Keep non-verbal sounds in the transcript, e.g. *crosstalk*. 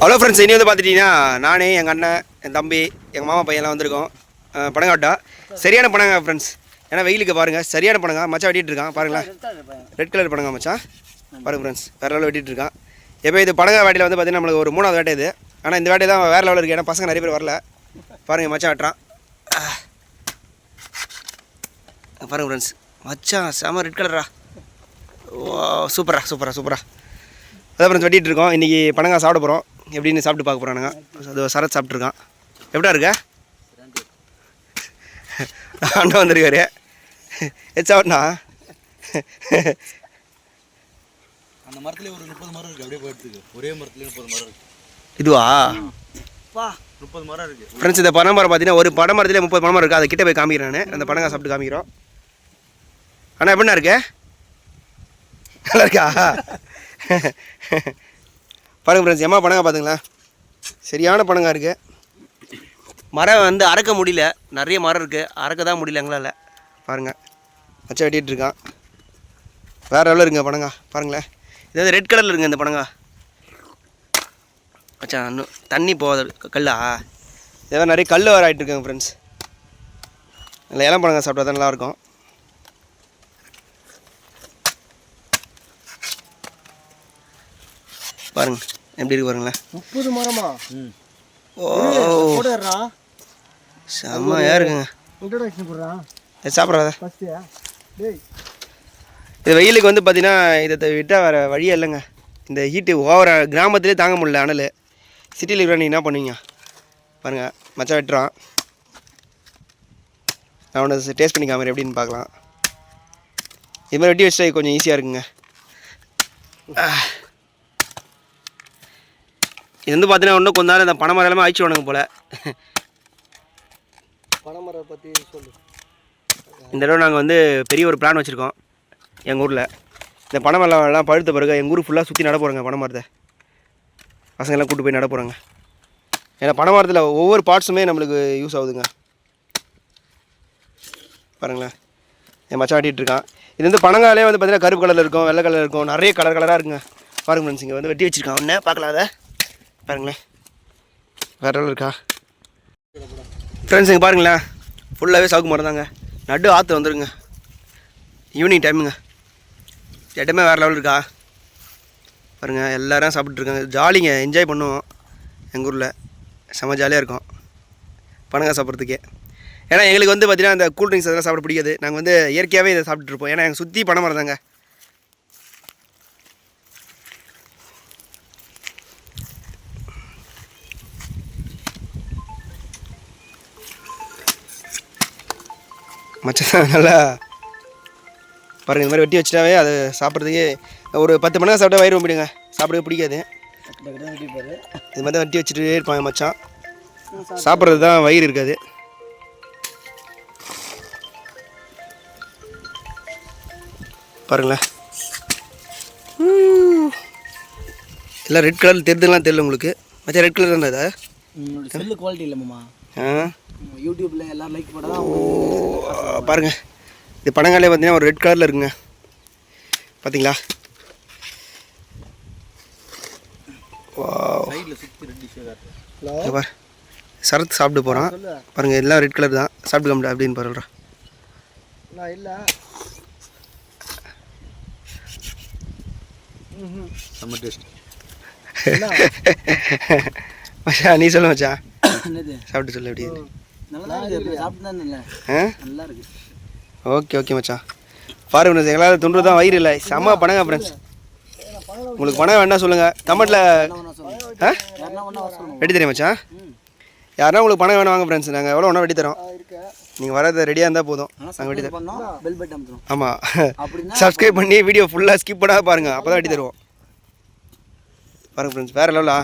Hello friends இனி வந்து பார்த்துட்டிங்கன்னா நானே எங்கள் அண்ணன் என் தம்பி எங்கள் மாமா பையன்லாம் வந்திருக்கோம். பனங்காட்டா சரியான பனங்க ஃப்ரெண்ட்ஸ் ஏன்னா வெயிலுக்கு பாருங்கள் சரியான பனங்க மச்சான் வெட்டிட்டு இருக்கான் பாருங்களேன். ரெட் கலர் பனங்க மச்சான். பாருங்க ஃப்ரெண்ட்ஸ் வேறு லெவலில் வெட்டிட்டு இருக்கான். எப்போ இது பனங்க வேட்டையில் வந்து பார்த்தீங்கன்னா நம்மளுக்கு ஒரு மூணாவது வேட்டை இது. ஆனால் இந்த வேட்டை தான் வேறு லெவலில் இருக்குது ஏன்னா பசங்க நிறைய பேர் வரல. பாருங்கள் மச்சான் வெட்டுறான். ஆஹ். பாருங்க ஃப்ரெண்ட்ஸ் மச்சான் செம ரெட் கலரா ஓ சூப்பரா சூப்பரா சூப்பரா அதான் ஃப்ரெண்ட்ஸ் வெட்டிட்டு இருக்கோம். இன்றைக்கி பனங்காய் சாப்பிட போகிறோம் எப்படின்னு சாப்பிட்டு பார்க்க போகிறானுங்க அது சரத் சாப்பிட்ருக்கான் எப்படா இருக்க? அண்ணன் வந்திருக்காரு. எச்சு சாப்பிட்னா அந்த மரத்துல ஒரு முப்பது மரம் இருக்கு அப்படியே போயிட்டு ஒரே மரத்துல முப்பது மரம் இருக்கு. இதுவா? முப்பது மரம் இருக்கு. ஃப்ரெண்ட்ஸ் இந்த பனை மரம் பார்த்தீங்கன்னா ஒரு பனை மரத்துலேயே முப்பது பனை மரம் இருக்குது அதை கிட்ட போய் காமிக்கிறேன் நான். அந்த பனங்காய் சாப்பிட்டு காமிக்கிறோம். அண்ணா எப்படிண்ணா இருக்கு? நல்லா இருக்கா? பாருங்க ஃப்ரெண்ட்ஸ் எம்மா பணங்க பார்த்துங்களேன் சரியான பனங்காய் இருக்குது மரம் வந்து அறக்க முடியல. நிறைய மரம் இருக்குது அறக்க தான் முடியல எங்களால். பாருங்கள் வச்சா வெட்டிகிட்ருக்கான் வேறு எவ்வளோ இருக்குங்க பணங்கா பாருங்களேன். இது வந்து ரெட் கலரில் இருக்குங்க இந்த பணங்கா அச்சா இன்னும் தண்ணி போகாத கல்லா? இதெல்லாம் நிறைய கல் வேறு ஆகிட்டுருக்குங்க ஃப்ரெண்ட்ஸ் இல்லை இளம் பழங்க சாப்பிட்டா தான் நல்லாயிருக்கும். பாருங்கள் எப்படி இருக்கு பாருங்களேன். முப்பது மரமா? ஓ. போடுறா. செம்மையாக இருக்குங்க? இன்ட்ரோடக்ஷன் போடுறா? இது சாப்பிட்றாத ஃபஸ்ட்டு டேய். இது வெயிலுக்கு வந்து பார்த்தீங்கன்னா இதை விட்டால் வேறு வழியே இல்லைங்க. இந்த ஹீட்டு ஓவர கிராமத்துலேயே தாங்க முடியல அனல். சிட்டியில் இருக்கிற நீங்கள் என்ன பண்ணுவீங்க? பாருங்கள் மச்சான் வெட்டுறான். நான் ஒன்று டேஸ்ட் பண்ணி காமிறேன் எப்படின்னு பார்க்கலாம். இது மாதிரி வெட்டி வச்சா கொஞ்சம் ஈஸியாக இருக்குங்க. இது வந்து பார்த்தீங்கன்னா இன்னும் கொஞ்ச நேரம் இந்த பனை மரம் எல்லாமே அழிச்சிடுவானுங்க போல். பனைமரம் பற்றி சொல்லு. இந்த தடவை நாங்கள் வந்து பெரிய ஒரு பிளான் வச்சுருக்கோம் எங்கள் ஊரில். இந்த பனை மரம் எல்லாம் பழுத்த பிறகு எங்கள் ஊர் ஃபுல்லாக சுற்றி நட போகிறோங்க பனை மரத்தை. பசங்கள்லாம் கூட்டு போய் நட போகிறாங்க ஏன்னா பனை மரத்தில் ஒவ்வொரு பார்ட்ஸுமே நம்மளுக்கு யூஸ் ஆகுதுங்க. பாருங்களேன். என் மச்சான் வெட்டிட்டு இருக்கான். இது வந்து பனங்காலே வந்து பார்த்தீங்கன்னா கருப்பு கலரில் இருக்கும் வெள்ளை கலர் இருக்கும் நிறைய கலர் கலராக இருக்குங்க. பாருங்க ஃப்ரெண்ட்ஸ் இங்கே வந்து வெட்டி வச்சுருக்கான். ஒன்று பார்க்கலாம் அதை. பாருங்களேன் வேற எவ்வளோ இருக்கா? ஃப்ரெண்ட்ஸ் இங்கே பாருங்களேன் ஃபுல்லாகவே சவுக்கு மரம் தாங்க நடு ஆற்று வந்துடுங்க ஈவினிங் டைமுங்க இடமே வேறு லெவல் இருக்கா? பாருங்கள் எல்லாரும் சாப்பிட்ருக்காங்க ஜாலிங்க என்ஜாய் பண்ணுவோம். எங்கள் ஊரில். செம ஜாலியாக இருக்கும். பணங்க சாப்பிட்றதுக்கே. ஏன்னா எங்களுக்கு வந்து பார்த்தீங்கன்னா அந்த கூல் ட்ரிங்க்ஸ் அதெல்லாம் சாப்பிட பிடிக்காது. நாங்கள் வந்து இயற்கையாகவே இதை சாப்பிட்டுருப்போம் ஏன்னா எங்கள் சுற்றி பனை மரம் தாங்க மச்சான் நல்லா. பாருங்கள் இந்த மாதிரி வெட்டி வச்சுட்டாவே அது சாப்பிட்றதுக்கே ஒரு பத்து மணி நேரம் சாப்பிட்டா வயிறு போயிடுங்க சாப்பிடவே பிடிக்காது. இது மாதிரி தான் வெட்டி வச்சுட்டே இருப்பாங்க மச்சான். சாப்பிட்றது தான் வயிறு இருக்காது. பாருங்களேன். எல்லாம் ரெட் கலர் தெரியுதுலாம் தெரியல உங்களுக்கு. மச்சா ரெட் கலர் தானே இதா? செல்லு குவாலிட்டி இல்லைம்மா யூடியூப்ல எல்லாரும் லைக் போட்டால் தான் ஓ, பாருங்க. இது பனங்காலே பார்த்தீங்கன்னா ஒரு ரெட் கலரில் இருக்குங்க. பார்த்தீங்களா பாரு. சரத் சாப்பிட்டு போகிறான் சொல்லு பாருங்க எல்லாம் ரெட் கலர் தான். சாப்பிட்டு காமிடா அப்படின்னு நான் இல்லை. செம்ம டேஸ்ட் *laughs* நீ சொல்ல மச்சான். சாப்பிட்டு சொல்லு எப்படி ஓகே ஓகே மச்சான். பாருங்க ஃப்ரெண்ட்ஸ் எங்களால் துண்டு தான் வயிறு இல்லை. செம்ம பணங்க ஃப்ரெண்ட்ஸ் உங்களுக்கு பணம் வேணா சொல்லுங்கள் சொல்லுங்க ஆ? வெட்டி தெரியும் மச்சான். யாருன்னா உங்களுக்கு பணம் வேணும் வாங்க ஃப்ரெண்ட்ஸ் நாங்கள் எவ்வளோ ஒன்றா வெட்டி தரோம். நீங்கள் வரது ரெடியாக இருந்தால் போதும். நாங்கள் வெட்டி அமுத்தணும் ஆமாம் சப்ஸ்கிரைப் பண்ணி வீடியோ ஃபுல்லாக ஸ்கிப் பண்ணாத பாருங்கள் அப்போ தான் வெட்டி தருவோம். பாருங்க ஃப்ரெண்ட்ஸ் வேறு லெவலா